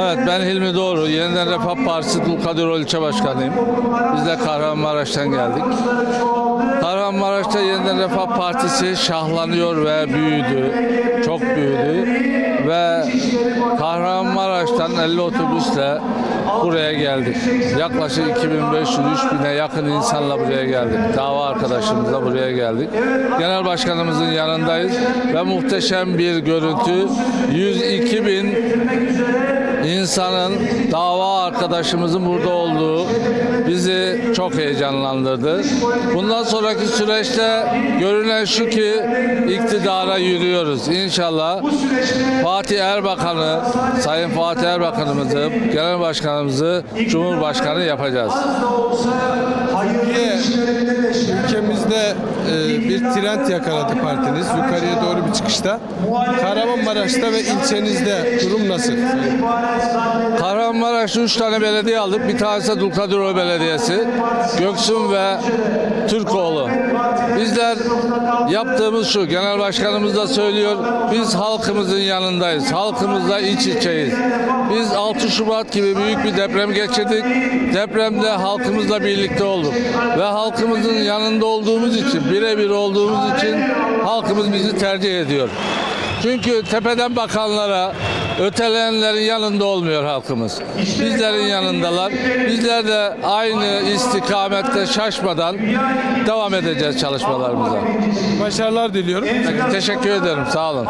Evet ben Hilmi Doğru. Yeniden Refah Partisi Dulkadirol İlçe Başkanıyım. Biz de Kahramanmaraş'tan geldik. Kahramanmaraş'ta Yeniden Refah Partisi şahlanıyor ve büyüdü. Çok büyüdü. Ve Kahramanmaraş'tan 50 otobüsle buraya geldik. Yaklaşık 2500-3000'e yakın insanla buraya geldik. Dava arkadaşımızla buraya geldik. Genel Başkanımızın yanındayız ve muhteşem bir görüntü. 102 bin insanın dava arkadaşımızın burada olduğu bizi çok heyecanlandırdı. Bundan sonraki süreçte görünen şu ki iktidara yürüyoruz. İnşallah Fatih Erbakan'ı, Sayın Fatih Erbakan'ımızı, Genel Başkanımızı Cumhurbaşkanı yapacağız. Ülkemizde e, bir trend yakaladı partiniz. Yukarıya doğru bir çıkışta. Kahramanmaraş'ta ve ilçenizde durum nasıl? Kahramanmaraş'ta 3 tane belediye aldık. Bir tanesi Dulkadiroğlu Belediyesi. Göksun ve Türkoğlu. Bizler yaptığımız şu, genel başkanımız da söylüyor, biz halkımızın yanındayız, halkımızla iç içeyiz. Biz 6 Şubat gibi büyük bir deprem geçirdik. Depremde halkımızla birlikte olduk. Ve halkımızın yanında olduğumuz için, birebir olduğumuz için halkımız bizi tercih ediyor. Çünkü tepeden bakanlara, öteleyenlerin yanında olmuyor halkımız. Bizlerin yanındalar. Bizler de aynı istikamette şaşmadan devam edeceğiz çalışmalarımıza. Başarılar diliyorum. Teşekkür ederim. Sağ olun.